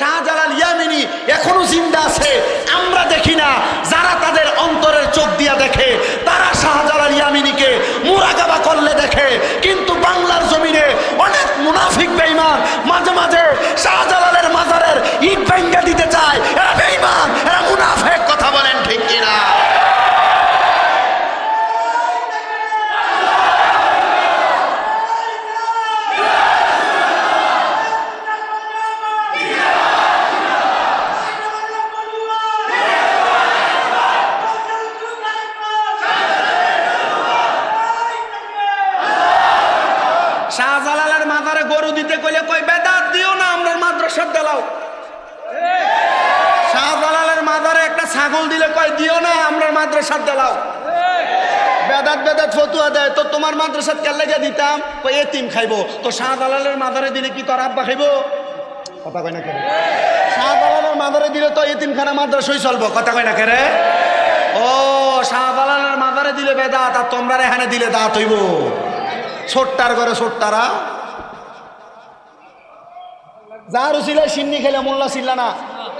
শাহজালাল ইয়ামিনী এখনও জিন্দা আছে। আমরা দেখি না, যারা তাদের অন্তরের চোখ দিয়া দেখে, তারা শাহজালাল ইয়ামিনীকে মুরাগাবা করলে দেখে কিন্তু বাংলার জমিনে অনেক মুনাফিক বেঈমান মাঝে মাঝে শাহজালালের মাজারের ইট ভেঙ্গে দিতে চায় এরা বেঈমান এরা মুনাফিক কথা বলেন ঠিক কিনা শাহজালালের মাজারে গরু দিতে কইলে কই, বেদাত দিও না আমরা মাদ্রাসার দেলাও শাহজালালের মাজারে একটা ছাগল দিলে কয়, দিও না আমরা মাদ্রাসার দেলাও বেদাত বেদাত ফতুয়া দেয়, তো তোমার মাদ্রাসাত কেন লেগে দিতাম? কই এতিম খাইবো। তো শাহজালালের মাজারে দিলে কি তোর আব্বা খাইবো? কথা কয় না কেন শাহজালালের মাজারে দিলে তো এতিমখানা মাদ্রাসাই চলবো, কথা কয় না কেন ও, শাহজালালের মাজারে দিলে বেদাত, আর তোমরা এখানে দিলে দাঁত হইব। ছোট্টার ঘরে ছোট্টারা যার উচিলায় সিন্নি খেলে মোল্লা ছিল না।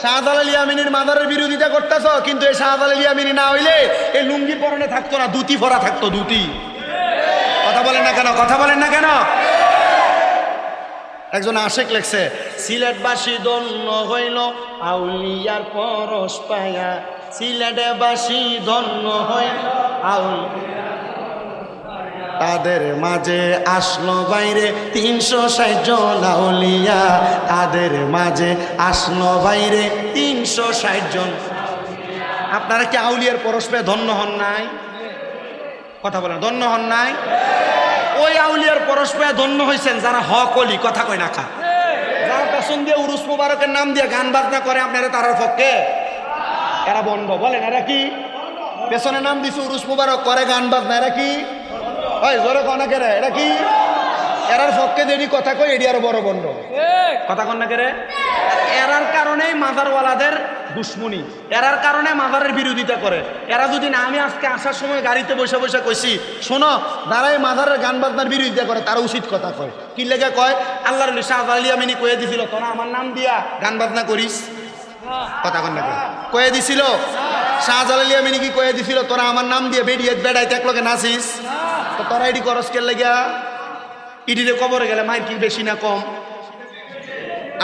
শাহজালাল ইয়ামিনীর মাদারের বিরোধিতা করতেছ, কিন্তু এই শাহজালাল না হইলে এই লুঙ্গি পরনে থাকতো না দুটি ভরা থাকতো দুটি কথা বলেন না কেন? কথা বলেন না কেন? একজন আশেক লেখছে, সিলেটবাসী ধন্য হইল আউলিয়ার পরশ পায়া। সিলেটবাসী ধন্য হইল আউলিয়া তাদের মাঝে আসলো বাইরে তিনশো ষাট জন আউলিয়া। তাদের মাঝে আসলো বাইরে তিনশো ষাট জন আপনারা কি আউলিয়ার পরস্পে ধন্য হন নাই? কথা বলেন, ধন্য হন নাই? ওই আউলিয়ার পরস্পে ধন্য হয়েছেন যারা হক অলি, কথা কয় না খা যারা পেছন দিয়ে উরুস মুবারকের নাম দিয়ে গান বাজনা করে, আপনারা তারার পক্ষে? এরা বন্ধ। বলেন, এরা কি? পেছনে নাম দিছে উরুস মুবারক, করে গান বাজনা, এরা কি? হয় এটা কি? কথা কথা আমি আজকে আসার সময় গাড়িতে বসে বসে কইছি, শোনো, যারাই মাজারের গান বাজনার বিরোধিতা করে, তারা উচিত কথা কয়। কি লেগে কয়? আল্লাহর শাহ আলিয়ামিনী কয়ে দিছিল, তোরা আমার নাম দিয়া গান বাজনা করিস? কথা কন না? কয়ে দিছিল? শাহজালাল ইয়ামিনী কি কয়ে দিছিল? তোরা আমার নাম দিয়ে বেরিয়ে বেড়াইতে একলগে নাচিস? তোরা এটি করস কে লাগিয়া? ইডিরে কবরে গেলে মায়ের কি বেশি না কম?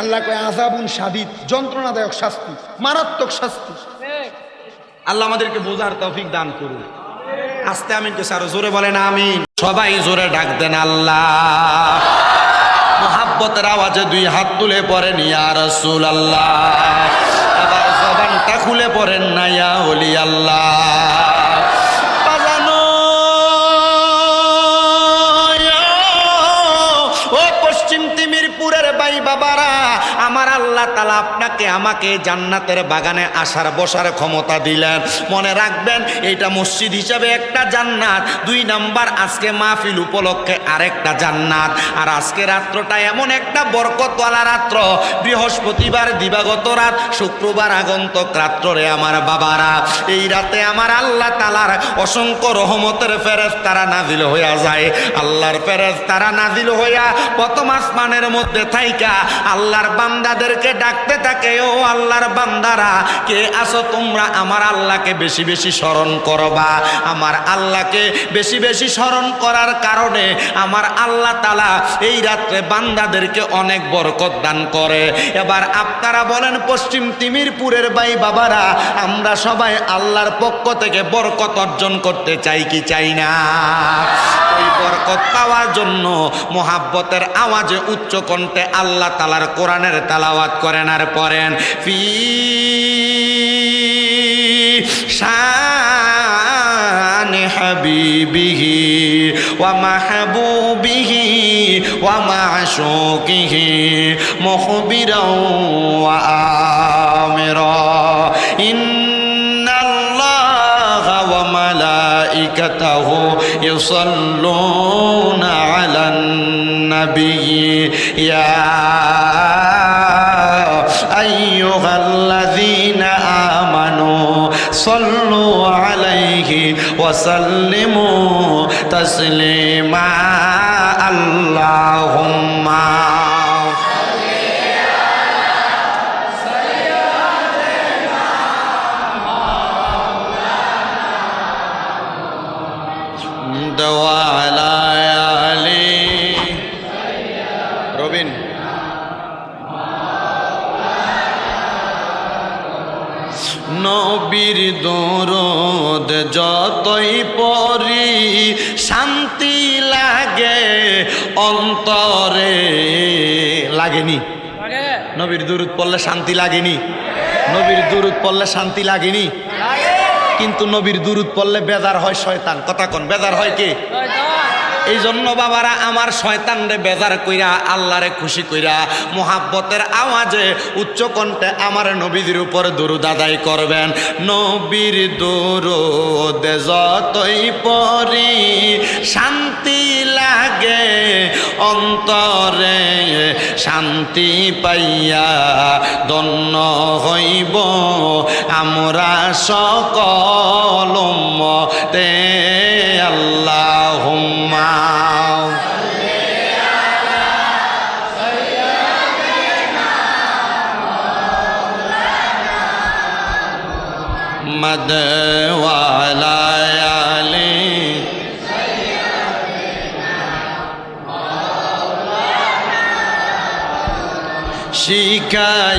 আল্লাহ কয় আজাবুন সাদিদ যন্ত্রণাদায়ক শাস্তি, মারাত্মক শাস্তি। আল্লাহ আমাদেরকে বোঝার তৌফিক দান করুন। আস্তে আমিন কে স্যার, জোরে বলেন আমিন। সবাই জোরে ডাক দেন আল্লাহ। মোহাব্বতের আওয়াজে দুই হাত তুলে পড়েন, ইয়া রসুল আল্লাহ আবার জবানটা খুলে পড়েন না, ইয়া ওলি আল্লাহ আল্লাহ তালা আপনাকে আমাকে জান্নাতের বাগানে আসার, বসার ক্ষমতা দিলেন। মনে রাখবেন এটা মসজিদ হিসাবে একটা জান্নাত। দুই নাম্বার, আজকে মাহফিল উপলক্ষে আরেকটা জান্নাত। আর আজকে রাত্রটা এমন একটা বরকতওয়ালা রাত্র। বৃহস্পতিবার দিবাগত রাত, শুক্রবার আগন্তক রাত্রে আমার বাবারা। এই রাতে আমার আল্লাহ তালার অসংখ্য রহমতের ফেরেজ তারা নাজিল হইয়া যায়। আল্লাহর ফেরেজ তারা নাজিল হইয়া প্রথম আসমানের মধ্যে থাইকা আল্লাহর বান্দাদেরকে ডাকতে থাকে, ও আল্লাহর বান্দারা, কে আসো তোমরা? আমার আল্লাহকে বেশি বেশি স্মরণ করবা। আমার আল্লাহকে বেশি বেশি স্মরণ করার কারণে আমার আল্লাহ তালা এই রাত্রে বান্দাদেরকে অনেক বরকত দান করে। এবার আপনারা বলেন, পশ্চিম তিমিরপুরের বাই বাবারা, আমরা সবাই আল্লাহর পক্ষ থেকে বরকত অর্জন করতে চাই কি চাই না? ওই বরকত পাওয়ার জন্য মোহাব্বতের আওয়াজে উচ্চ কণ্ঠে আল্লাহ তালার কোরআনের তালাওয়াত করেন আর পড়েন। ফি শান হাবিবিহি ওয়া মাহবুবিহি ওয়া মাশুকিহি মুখবিরাও ওয়া আমিরা। ইন্নাল্লাহা ওয়া মালাইকাতাহু ইউসাল্লুনা আলান ইয়া أيها الذين آمنوا صلوا عليه وسلموا تسليما. اللهم دواء শান্তি লাগে অন্তরে লাগেনি। নবীর দূরত পড়লে শান্তি লাগেনি। নবীর দূরত পড়লে শান্তি লাগেনি। কিন্তু নবীর দূরত পড়লে বেজার হয় শয়তান। কথা কন বেজার হয় কি? এই জন্য বাবারা, আমার শয়তানরে বেজার কইরা, আল্লাহরে খুশি কইরা, মোহাব্বতের আওয়াজে উচ্চ কণ্ঠে আমার নবীদের উপর দরুদ আদায় করবেন। নবীর দরুদ যতই পরি শান্তি লাগে অন্তরে, শান্তি পাইয়া দন্ন হইব। আমরা সকল তে আল্লাহ মদ ওয়ালায়ালি শিখাইয়া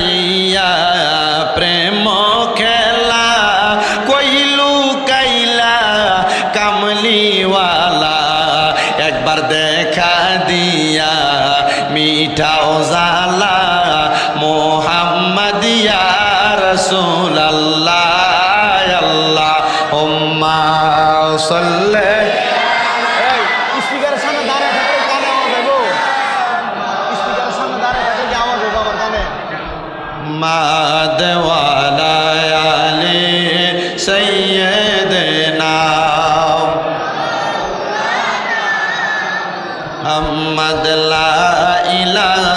ইলাহা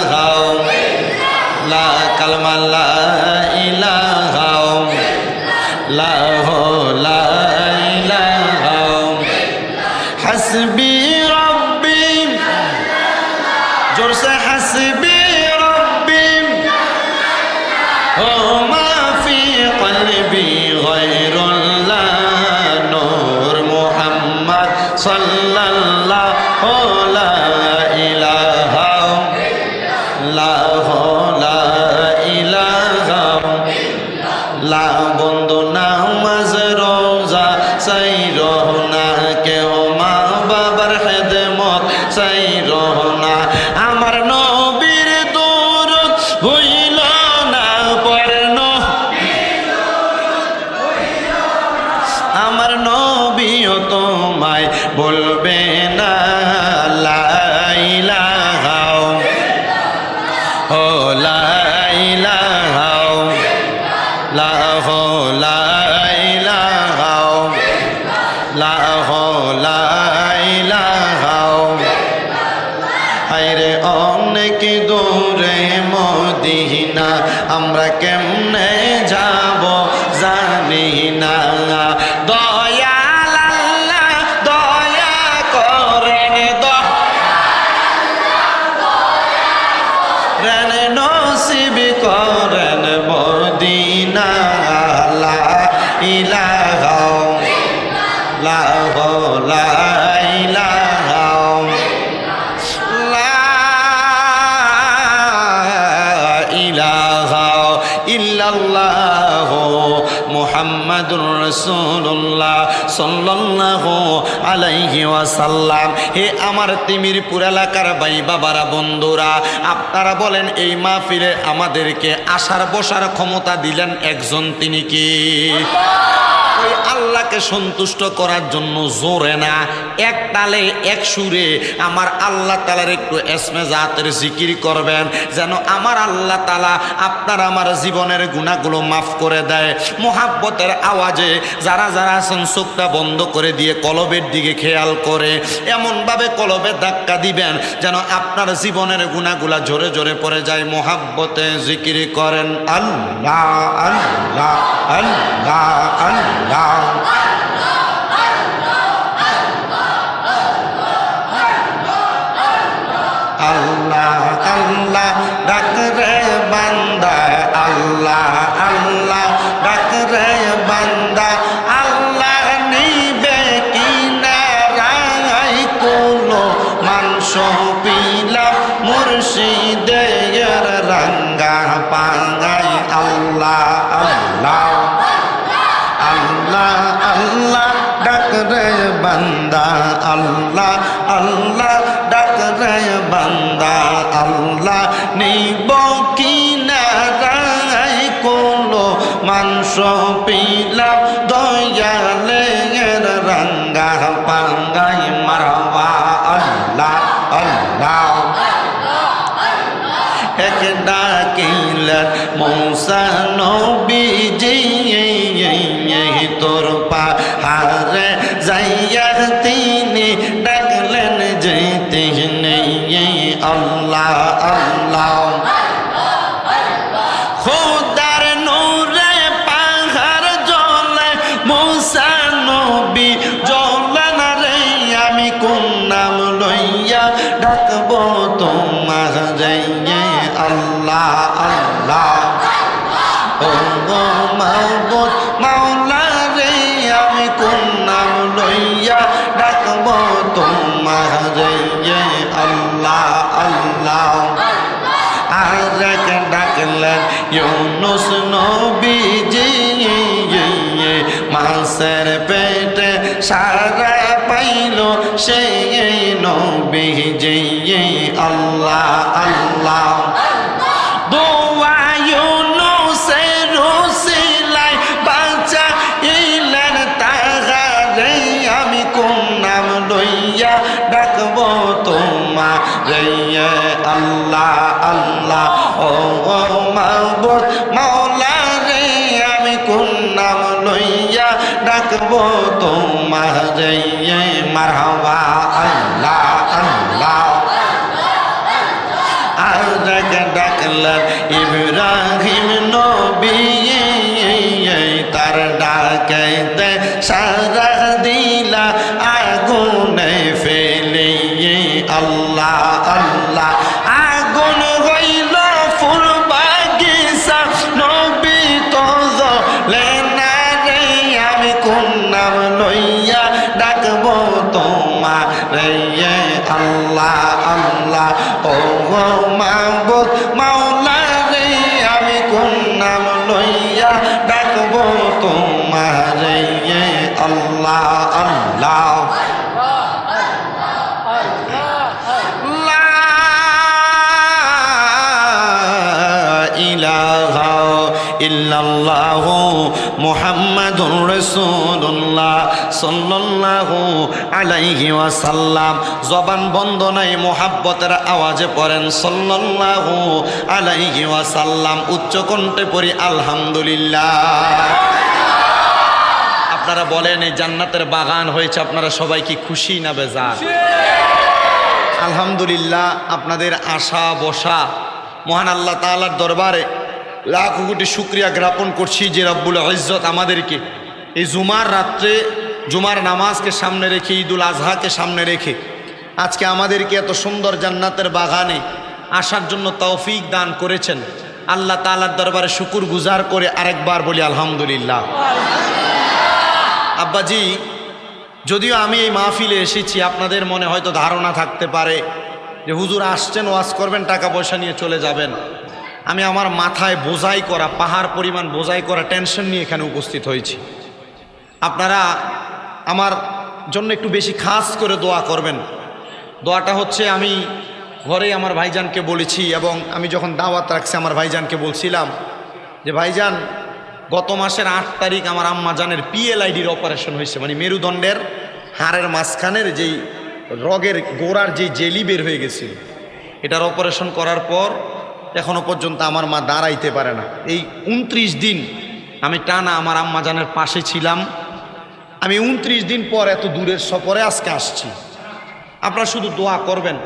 লা বন্ধ নামাজ লাইলাহাও আরে অনেক দূরে মদিনা আমরা কেমনে ইলাহা মুহাম্মাদুর রাসূলুল্লাহ সাল্লাল্লাহু আলাইহি ওয়াসাল্লাম। হে আমার তিমিরপুর এলাকার ভাই বাবারা, বন্ধুরা, আপনারা বলেন, এই মাহফিলে আমাদেরকে আসার, বসার ক্ষমতা দিলেন একজন তিনি কি? আল্লাহকে সন্তুষ্ট করার জন্য জোরে না, এক তালে, এক সুরে আমার আল্লাহ তালার একটু এসমে জাতের জিকির করবেন, যেন আমার আল্লাহ তালা আপনার, আমার জীবনের গুণাগুলো মাফ করে দেয়। মোহাব্বতের আওয়াজে যারা যারা আছেন চোখটা বন্ধ করে দিয়ে কলবের দিকে খেয়াল করে। এমনভাবে কলবে ধাক্কা দিবেন যেন আপনার জীবনের গুণাগুলা জোরে জোরে পড়ে যায়। মোহাব্বতে জিকির করেন, আল্লাহ আল্লাহ আল্লাহ আল্লাহ বান্দা, আল্লাহ বান্দা আল্লাহ আল্লাহ ডাক রায় বান্দা আল্লাহ নিব বকি না রায় কোনো মাংস পিলাম সারা পাইল সেই নবীজি আল্লাহ আল্লাহ। দোয়া ইউনুসের রসিলাই বাঁচা ইলেন তাহারে ডাকবো তোমার মারহাবা। মাহবুদ আমি কোন নাম লইয়া ডাকবো তোমা রে আল্লাহ আল্লাহ। ইলাহা ইল্লাল্লাহ মুহাম্মাদুর রাসূলুল্লাহ সাল্লাল্লাহু আলাইহি ওয়াসাল্লাম। জবান বন্ধ নাই, মোহাব্বতের আওয়াজে পড়েন, সাল্লাল্লাহু আলাইহি ওয়াসাল্লাম। উচ্চ কণ্ঠে পড়ি, আলহামদুলিল্লাহ। আপনারা বলেন, এই জান্নাতের বাগান হয়েছে, আপনারা সবাই কি খুশি না বেজার? আলহামদুলিল্লাহ, আপনাদের আশা, বসা, মহান আল্লাহ তালার দরবারে লাখ কোটি শুক্রিয়া জ্ঞাপন করছি যে রব্বুল ইজ্জত আমাদেরকে এই জুমার রাত্রে জুমার নামাজকে সামনে রেখে, ঈদুল আজহাকে সামনে রেখে। আজকে আমাদেরকে এত সুন্দর জান্নাতের বাগানে আসার জন্য তৌফিক দান করেছেন। আল্লাহ তালার দরবারে শুকুর গুজার করে আরেকবার বলি আলহামদুলিল্লাহ। আব্বাজি, যদিও আমি এই মাহফিলে এসেছি, আপনাদের মনে হয়তো ধারণা থাকতে পারে যে হুজুর আসছেন, ওয়াজ করবেন, টাকা পয়সা নিয়ে চলে যাবেন। আমি আমার মাথায় বোঝাই করা, পাহাড় পরিমাণ বোঝাই করা, টেনশন নিয়ে এখানে উপস্থিত হয়েছি। আপনারা আমার জন্য একটু বেশি খাস করে দোয়া করবেন। দোয়াটা হচ্ছে আমি ঘরে আমার ভাইজানকে বলেছি এবং আমি যখন দাওয়াত রাখছি আমার ভাইজানকে বলছিলাম যে, ভাইজান, গত মাসের আট তারিখ আমার আম্মা জানের পিএলআইডির অপারেশন হয়েছে। মানে মেরুদণ্ডের হাড়ের মাঝখানের যেই রগের গোড়ার যে জেলি বের হয়ে গেছিল, এটার অপারেশন করার পর এখনও পর্যন্ত আমার মা দাঁড়াইতে পারে না। এই উনত্রিশ দিন আমি টানা আমার আম্মা জানের পাশে ছিলাম। আমি উনত্রিশ দিন পর এত দূরের সফরে আজকে আসছি। আপনারা শুধু দোয়া করবেন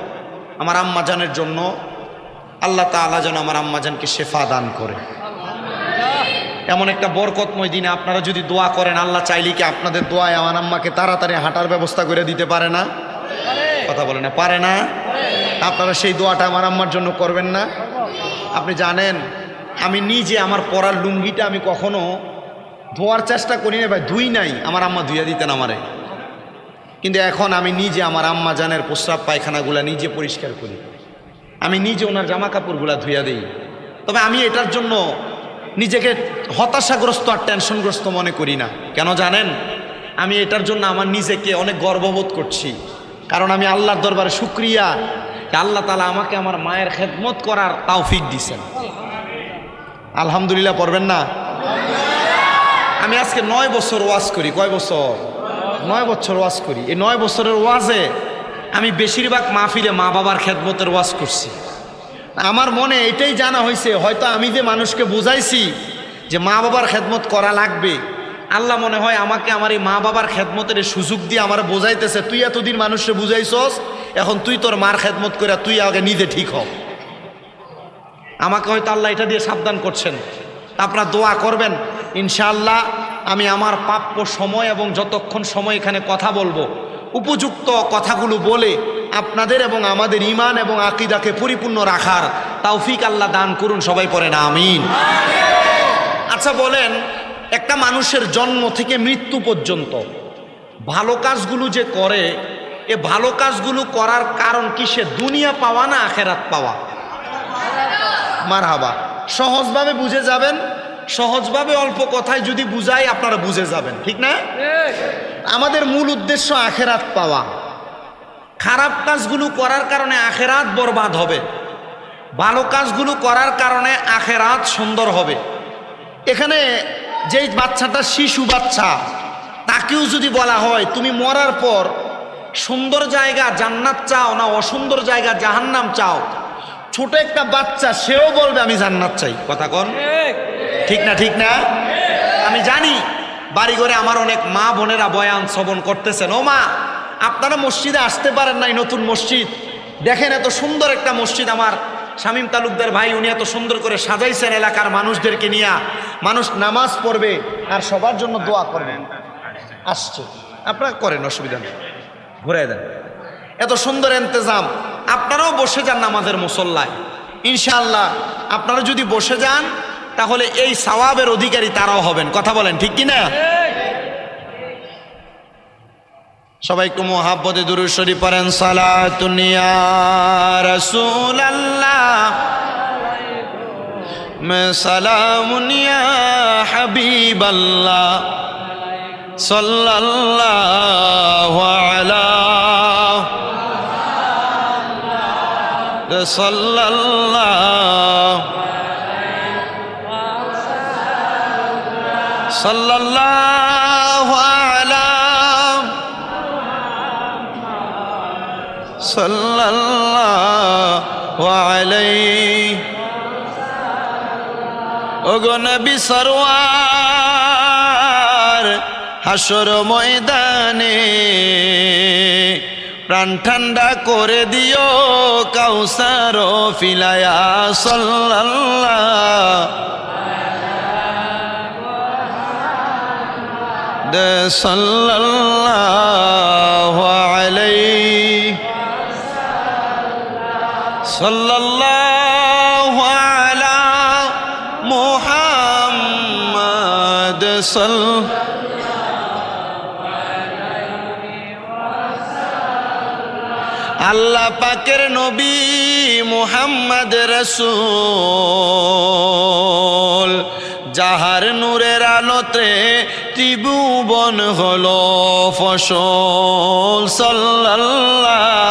আমার আম্মাজানের জন্য। আল্লাহ তাআলা যেন আমার আম্মাজানকে শেফা দান করে। এমন একটা বরকতময় দিনে আপনারা যদি দোয়া করেন, আল্লাহ চাইলে কি আপনাদের দোয়ায় আমার আম্মাকে তাড়াতাড়ি হাঁটার ব্যবস্থা করে দিতে পারে না? কথা বলে না, পারে না? আপনারা সেই দোয়াটা আমার আম্মার জন্য করবেন না? আপনি জানেন, আমি নিজে আমার পরার লুঙ্গিটা আমি কখনো ধোয়ার চেষ্টা করি না ভাই, ধুই নাই। আমার আম্মা ধুইয়া দিতেন আমারে। কিন্তু এখন আমি নিজে আমার আম্মা জানের প্রস্রাব পায়খানাগুলা নিজে পরিষ্কার করি। আমি নিজে ওনার জামা কাপড়গুলা ধুইয়া দিই। তবে আমি এটার জন্য নিজেকে হতাশাগ্রস্ত আর টেনশনগ্রস্ত মনে করি না। কেন জানেন? আমি এটার জন্য আমার নিজেকে অনেক গর্ববোধ করছি। কারণ আমি আল্লাহর দরবারে শুক্রিয়া আল্লাহ তালা আমাকে আমার মায়ের খেদমত করার তাওফিক দিছেন। আলহামদুলিল্লাহ, পড়বেন না? আমি আজকে নয় বছর ওয়াজ করি, কয় বছর? নয় বছর ওয়াজ করি। এই নয় বছরের ওয়াজে আমি বেশিরভাগ মাহফিলে মা বাবার খেদমতের ওয়াজ করছি। আমার মনে এটাই জানা হয়েছে, হয়তো আমি যে মানুষকে বুঝাইছি যে মা বাবার খেদমত করা লাগবে, আল্লাহ মনে হয় আমাকে আমার এই মা বাবার খেদমতের সুযোগ দিয়ে আমার বোঝাইতেছে, তুই এতদিন মানুষকে বুঝাইছস, এখন তুই তোর মার খেদমত করে তুই আগে নিজে ঠিক হ। আমাকে হয়তো আল্লাহ এটা দিয়ে সাবধান করছেন। আপনারা দোয়া করবেন ইনশাআল্লাহ আমি আমার প্রাপ্য সময় এবং যতক্ষণ সময় এখানে কথা বলব, উপযুক্ত কথাগুলো বলে আপনাদের এবং আমাদের ইমান এবং আকিদাকে পরিপূর্ণ রাখার তাওফিক আল্লাহ দান করুন, সবাই পড়েন আমিন। আচ্ছা বলেন, একটা মানুষের জন্ম থেকে মৃত্যু পর্যন্ত ভালো কাজগুলো যে করে, এ ভালো কাজগুলো করার কারণ কি সে দুনিয়া পাওয়া না আখেরাত পাওয়া? মার হাবা সহজভাবে বুঝে যাবেন? সহজভাবে অল্প কথায় যদি বুঝাই আপনারা বুঝে যাবেন ঠিক না? আমাদের মূল উদ্দেশ্য আখেরাত পাওয়া। খারাপ কাজগুলো করার কারণে আখেরাত বরবাদ হবে। ভালো কাজগুলো করার কারণে আখেরাত সুন্দর হবে। এখানে যেই বাচ্চাটা শিশু বাচ্চা তাকেও যদি বলা হয় তুমি মরার পর সুন্দর জায়গা জান্নাত চাও না অসুন্দর জায়গা জাহান্নাম চাও? ছোট একটা বাচ্চা সেও বলবে আমি জান্নাত চাই। কথা কন। ঠিক না ঠিক না? আমি জানি বাড়ি ঘরে আমার অনেক মা বোনেরা বয়ান শ্রবণ করতেছেন। ও মা, আপনারা মসজিদে আসতে পারেন নাই নতুন মসজিদ। দেখেন এত সুন্দর একটা মসজিদ আমার। শামীম তালুকদার ভাই, উনি এত সুন্দর করে সাজাইছেন এলাকার মানুষদেরকে নিয়ে। মানুষ নামাজ পড়বে আর সবার জন্য দোয়া করবেন। আসছে। আপনারা করেন, অসুবিধা নেই। ঘুরে দেন। এত সুন্দর এন্তেজাম আপনারাও বসে যান নামাজের মুসল্লায়। ইনশাআল্লাহ, আপনারা যদি বসে যান তাহলে এই সওয়াবের অধিকারী তারাও হবেন। কথা বলেন ঠিক কি না সবাই একটু মোহাব্বতে দুরুদ পড়েন সালাতুনিয়া সালামুনিয়া হাবিবাল্লাহ। সাল্লাল্লাহু আলা সাল্লাল্লাহু সাল্লাল্লাহু সরওয়ার হাসর ময়দানে প্রাণ ঠান্ডা করে দিও কাউসার ফিলায়া সাল্লাল্লাহ দে সাল্লাল্লাহু আলাইহি সাল্লাল্লাহু আলা মুহাম্মাদ সাল আল্লাহ পাকের নবী মুহাম্মদ রসুল, যাহার নূরের আলোতে ত্রিভুবন হল ফসল সাল্লাল্লাহ।